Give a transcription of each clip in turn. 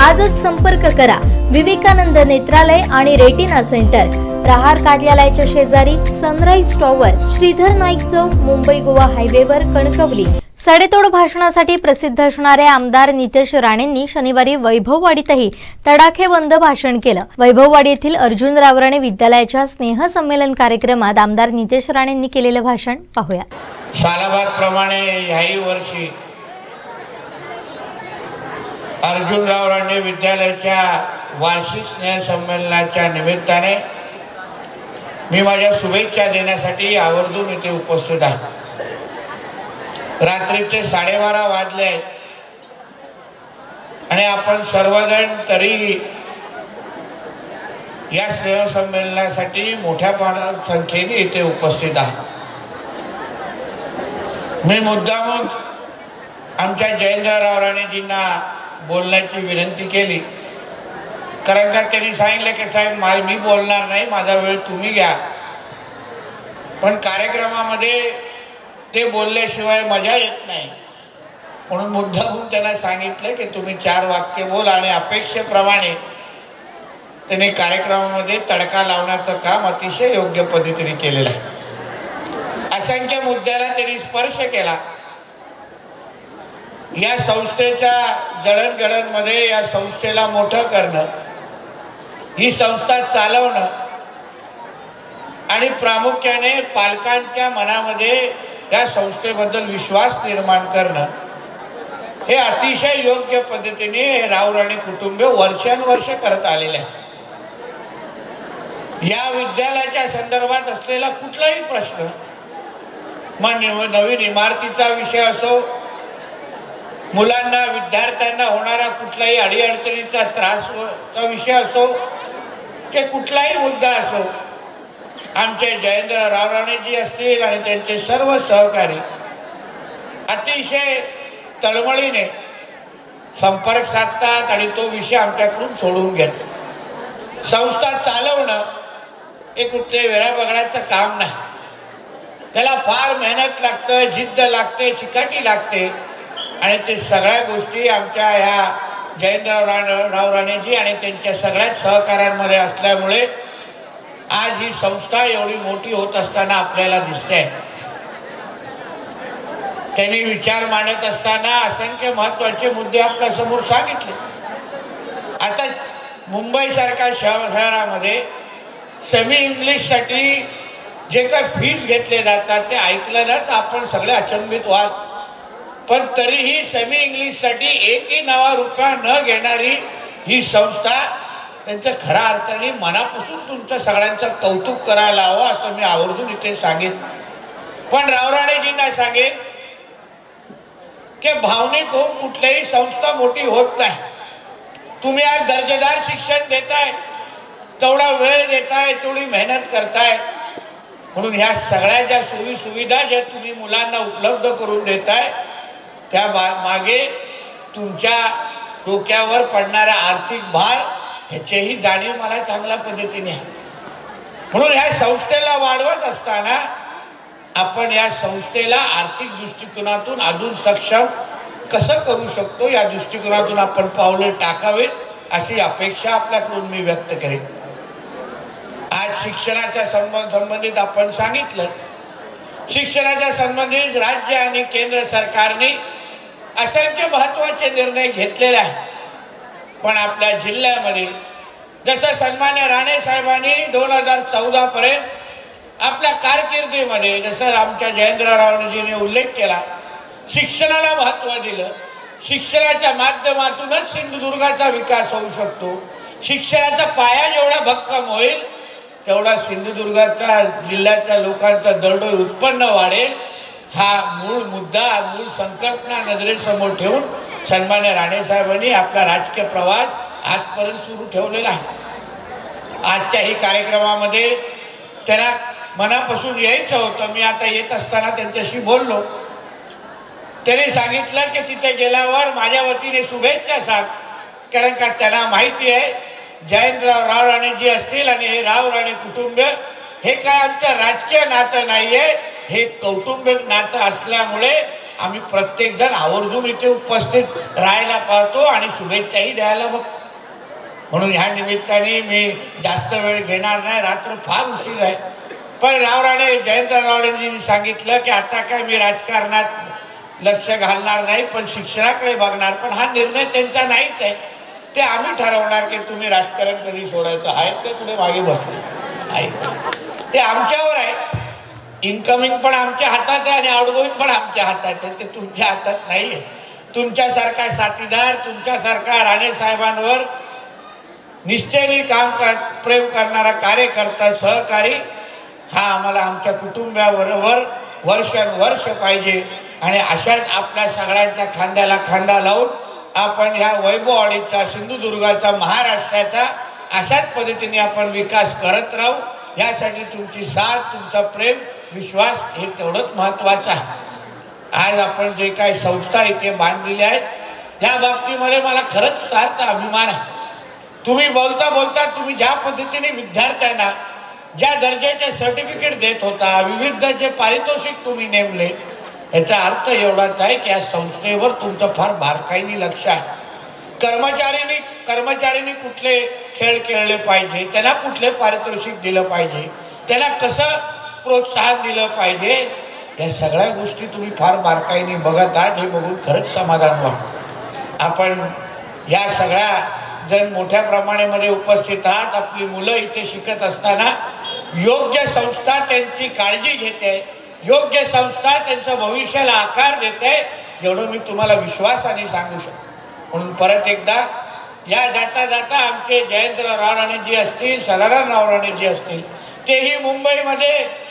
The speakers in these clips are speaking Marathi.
आजच संपर्क करा. विवेकानंद नेत्रालय आणि रेटिना सेंटर. प्रहार कार्यालयाच्या शेजारी सनराईज टॉवर श्रीधर नाईक चौक मुंबई गोवा हायवेवर कणकवली. सडेतोड भाषणासाठी प्रसिद्ध असणारे आमदार नितेश राणेंनी शनिवारी वैभववाडीतही तडाखेबंद भाषण केलं. वैभववाडी येथील अर्जुन रावराणे विद्यालयाच्या स्नेहसंमेलन कार्यक्रमात आमदार नितेश राणेंनी केलेलं भाषण पाहूया. सालाबादप्रमाणे याही वर्षी अर्जुनराव राणे विद्यालयाच्या वार्षिक स्नेहसंमेलनाच्या निमित्ताने मी माझ्या शुभेच्छा देण्यासाठी आवर्जून इथे उपस्थित आहे. रात्रीचे साडेबारा वाजले आणि आपण सर्वजण तरीही या स्नेहसंमेलनासाठी मोठ्या संख्येने इथे उपस्थित आहात. मी मुद्दामून आमच्या जयेंद्रराव राणेजींना बोलण्याची विनंती केली. कारण का त्यांनी सांगितलं की साहेब मा मी बोलणार नाही माझा वेळ तुम्ही घ्या. पण कार्यक्रमामध्ये ते बोलल्याशिवाय मजा येत नाही. म्हणून मुद्दाहून त्यांना सांगितलं की तुम्ही चार वाक्य बोल आणि अपेक्षेप्रमाणे त्याने कार्यक्रमामध्ये तडका लावण्याचं काम अतिशय योग्य पद्धतीने केलेलं आहे. असंख्य मुद्द्याला त्यांनी स्पर्श केला. या संस्थेच्या जडणघडणमध्ये या संस्थेला मोठं करणं ही संस्था चालवणं आणि प्रामुख्याने पालकांच्या मनामध्ये या संस्थेबद्दल विश्वास निर्माण करणं हे अतिशय योग्य पद्धतीने हे आणि कुटुंब वर्षानुवर्ष करत आलेले आहे या विद्यालयाच्या संदर्भात असलेला कुठलाही प्रश्न मग नवीन इमारतीचा विषय असो मुलांना विद्यार्थ्यांना होणारा कुठलाही अडीअडचणीचा त्रास हो, चा विषय असो ते कुठलाही मुद्दा असो आमचे जयेंद्र रावराणेजी असतील आणि त्यांचे सर्व सहकारी अतिशय तळमळीने संपर्क साधतात आणि तो विषय आमच्याकडून सोडून घेतात. संस्था चालवणं हे कुठले वेळा बघण्याचं काम नाही. त्याला फार मेहनत लागतं जिद्द लागते चिकाटी लागते. आणि ते सगळ्या गोष्टी आमच्या ह्या जयेंद्रराव राण राव राणेजी आणि त्यांच्या सगळ्याच सहकाऱ्यांमध्ये असल्यामुळे आज ही संस्था एवढी मोठी होत असताना आपल्याला दिसते त्यांनी विचार मांडत असताना असंख्य महत्त्वाचे मुद्दे आपल्यासमोर सांगितले. आता मुंबईसारख्या शहर शहरामध्ये सेमी इंग्लिशसाठी जे काय फीज घेतले जातात ते ऐकलं ना तर आपण सगळे अचंबित व्हाल. पण तरीही सेमी इंग्लिशसाठी एकही नावा रुपया न घेणारी ही संस्था त्यांचं खऱ्या अर्थाने मनापासून तुमचं सगळ्यांचं कौतुक करायला हवं असं मी आवर्जून इथे सांगेन. पण रावराणेजींना सांगेन? की भावनिक होऊन कुठल्याही संस्था मोठी होत नाही. तुम्ही आज दर्जेदार शिक्षण देताय तेवढा वेळ देताय तेवढी मेहनत करताय. म्हणून ह्या सगळ्या ज्या सोयी सुविधा ज्या तुम्ही मुलांना उपलब्ध करून देताय त्या मागे तुमच्या डोक्यावर पडणारा आर्थिक भार ह्याचीही जाणीव मला चांगल्या पद्धतीने आहे. म्हणून ह्या संस्थेला वाढवत असताना आपण या संस्थेला आर्थिक दृष्टिकोनातून अजून सक्षम कसं करू शकतो या दृष्टिकोनातून आपण पावलं टाकावेत अशी अपेक्षा आपल्याकडून मी व्यक्त करेन. आज शिक्षणाच्या संबंध संबंधित आपण सांगितलं. शिक्षणाच्या संबंधित राज्य आणि केंद्र सरकारने असंख्य महत्त्वाचे निर्णय घेतलेले आहेत. पण आपल्या जिल्ह्यामध्ये जसं सन्मान्य राणे साहेबांनी दोन हजार चौदा पर्यंत आपल्या कारकिर्दीमध्ये जसं आमच्या जयेंद्ररावजीने उल्लेख केला शिक्षणाला महत्त्व दिलं. शिक्षणाच्या माध्यमातूनच सिंधुदुर्गाचा विकास होऊ शकतो. शिक्षणाचा पाया जेवढा भक्कम होईल तेवढा सिंधुदुर्गाच्या जिल्ह्याच्या लोकांचा दरडोई उत्पन्न वाढेल. हा मूळ मुद्दा मूळ संकल्पना नजरेसमोर ठेवून सन्मान्य राणेसाहेबांनी आपला राजकीय प्रवास आजपर्यंत सुरू ठेवलेला आहे. आजच्याही कार्यक्रमामध्ये त्यांना मनापासून यायचं होतं. मी आता येत असताना त्यांच्याशी बोललो. त्याने सांगितलं की तिथे गेल्यावर माझ्या वतीने शुभेच्छा सांग. कारण का त्यांना माहिती आहे जयंतराव राव राणे जी असतील आणि हे राव राणे कुटुंब हे काय आमचं राजकीय नातं नाही आहे हे कौटुंबिक नातं असल्यामुळे आम्ही प्रत्येक जण आवर्जून इथे उपस्थित राहायला पाहतो आणि शुभेच्छाही द्यायला बघ. म्हणून ह्या निमित्ताने मी जास्त वेळ घेणार नाही रात्र फार उशीर आहे. पण राव राणे जयंतराव सांगितलं की आता काय मी राजकारणात लक्ष घालणार नाही पण शिक्षणाकडे बघणार. पण हा निर्णय त्यांचा नाहीच आहे. ते आम्ही ठरवणार की तुम्ही राजकारण कधी सोडायचं आहेत ते पुढे मागे बसले आहे ते आमच्यावर आहे. इन्कमिंग पण आमच्या हातात आहे आणि आउटगोईंग पण आमच्या हातात आहे. ते तुमच्या हातात नाही आहे तुमच्यासारखा साथीदार तुमच्यासारखा राणे साहेबांवर निष्ठेने काम कर प्रेम करणारा कार्यकर्ता सहकारी हा आम्हाला आमच्या कुटुंबाबरोबर वर्षानुवर्ष पाहिजे. आणि अशाच आपल्या सगळ्यांच्या खांद्याला खांदा लावून आपण ह्या वैभव ऑडीचा सिंधुदुर्गाचा महाराष्ट्राचा अशाच पद्धतीने आपण विकास करत राहू. यासाठी तुमची साथ तुमचा प्रेम विश्वास हे तेवढंच महत्त्वाचं आहे. आज आपण जे काही संस्था इथे बांधलेल्या आहेत त्या बाबतीमध्ये मला खरंच सार्थ अभिमान आहे. तुम्ही बोलता बोलता तुम्ही ज्या पद्धतीने विद्यार्थ्यांना ज्या दर्जाचे सर्टिफिकेट देत होता विविध जे पारितोषिक तुम्ही नेमले याचा अर्थ एवढाच आहे की या संस्थेवर तुमचं फार बारकाईने लक्ष आहे. कर्मचाऱ्यांनी कर्मचाऱ्यांनी कुठले खेळ खेळले पाहिजे त्यांना कुठले पारितोषिक दिलं पाहिजे त्यांना कसं प्रोत्साहन दिलं पाहिजे. या सगळ्या गोष्टी तुम्ही फार बारकाईने बघत आहात हे बघून खरंच समाधान वाटतं. आपण या सगळ्या जण मोठ्या प्रमाणामध्ये उपस्थित आहात. आपली मुलं इथे शिकत असताना योग्य संस्था त्यांची काळजी घेते योग्य संस्था त्यांचं भविष्याला आकार देते एवढं मी तुम्हाला विश्वासाने सांगू शकतो. म्हणून परत एकदा या जाता जाता आमचे जयंतराव राव राणेजी असतील सदाराम राव जी असतील तेही मुंबईमध्ये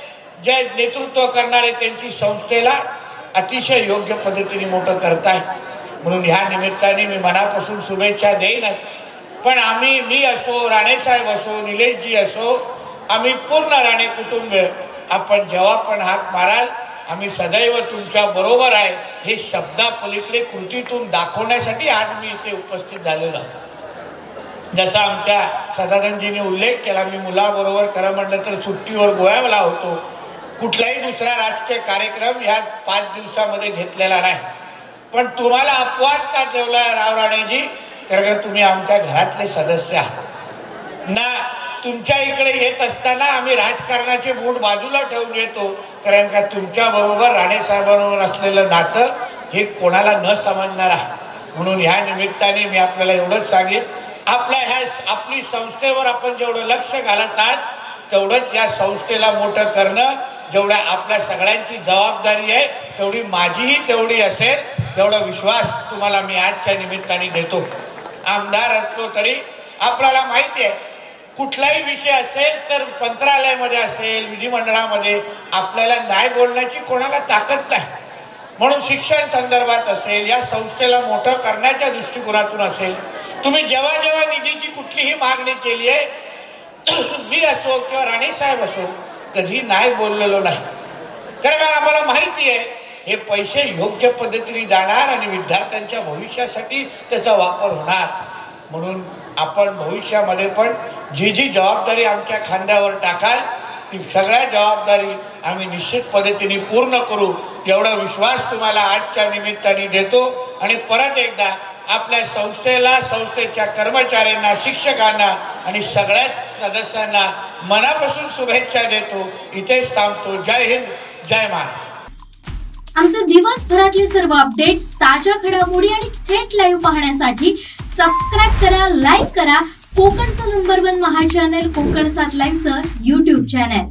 जे नेतृत्व करणारे त्यांची संस्थेला अतिशय योग्य पद्धतीने मोठं करताय म्हणून ह्या निमित्ताने मी मनापासून शुभेच्छा देईनच पण आम्ही मी असो राणेसाहेब असो निलेशजी असो आम्ही पूर्ण राणे कुटुंब आपण जेव्हा पण हाक माराल आम्ही सदैव तुमच्या बरोबर आहे. हे शब्दापलीकडे कृतीतून दाखवण्यासाठी आज मी इथे उपस्थित झालेलो आहोत जसा आमच्या सदानंदजीने उल्लेख केला मी मुलाबरोबर खरं म्हटलं तर सुट्टीवर गोव्याला होतो. कुठलाही दुसरा राजकीय कार्यक्रम ह्या पाच दिवसामध्ये घेतलेला नाही. पण तुम्हाला अपवाद का ठेवला राव राणेजी? कारण का तुम्ही आमच्या घरातले सदस्य आहात. ना तुमच्या इकडे येत असताना आम्ही राजकारणाचे बूट बाजूला ठेवून येतो. कारण का तुमच्या बरोबर राणेसाहेबांबरोबर असलेलं नातं हे कोणाला न समजणार आहे. म्हणून ह्या निमित्ताने मी आपल्याला एवढंच सांगेन. आपल्या ह्या आपली संस्थेवर आपण जेवढं लक्ष घालत आहात तेवढंच या संस्थेला मोठं करणं जेवढ्या आपल्या सगळ्यांची जबाबदारी आहे तेवढी माझीही तेवढी असेल तेवढा विश्वास तुम्हाला मी आजच्या निमित्ताने देतो. आमदार असतो तरी आपल्याला माहिती आहे कुठलाही विषय असेल तर मंत्रालयामध्ये असेल विधिमंडळामध्ये आपल्याला न्याय बोलण्याची कोणाला ताकद नाही. म्हणून शिक्षण संदर्भात असेल या संस्थेला मोठं करण्याच्या दृष्टिकोनातून असेल तुम्ही जेव्हा जेव्हा निधीची कुठलीही मागणी केली आहे मी असो किंवा राणेसाहेब असो कधी नाही बोललेलो नाही. कारण का आम्हाला माहिती आहे हे पैसे योग्य पद्धतीने जाणार आणि विद्यार्थ्यांच्या भविष्यासाठी त्याचा वापर होणार. म्हणून आपण भविष्यामध्ये पण जी जी जबाबदारी आमच्या खांद्यावर टाकाल ती सगळ्या जबाबदारी आम्ही निश्चित पद्धतीने पूर्ण करू. एवढा विश्वास तुम्हाला आजच्या निमित्ताने देतो आणि परत एकदा आपल्या संस्थेला संस्थेच्या कर्मचाऱ्यांना शिक्षकांना आणि सगळ्याच सदस्यांना मनापासून शुभेच्छा देतो. इथेच थांबतो. जय हिंद जय महाराष्ट्र. आमचे दिवसभरातले सर्व अपडेट्स ताज्या घडामोडी आणि थेट लाईव्ह पाहण्यासाठी सबस्क्राईब करा लाईक करा. कोकणचं नंबर वन महा चॅनल कोकण सात लाईव्हचं युट्यूब चॅनल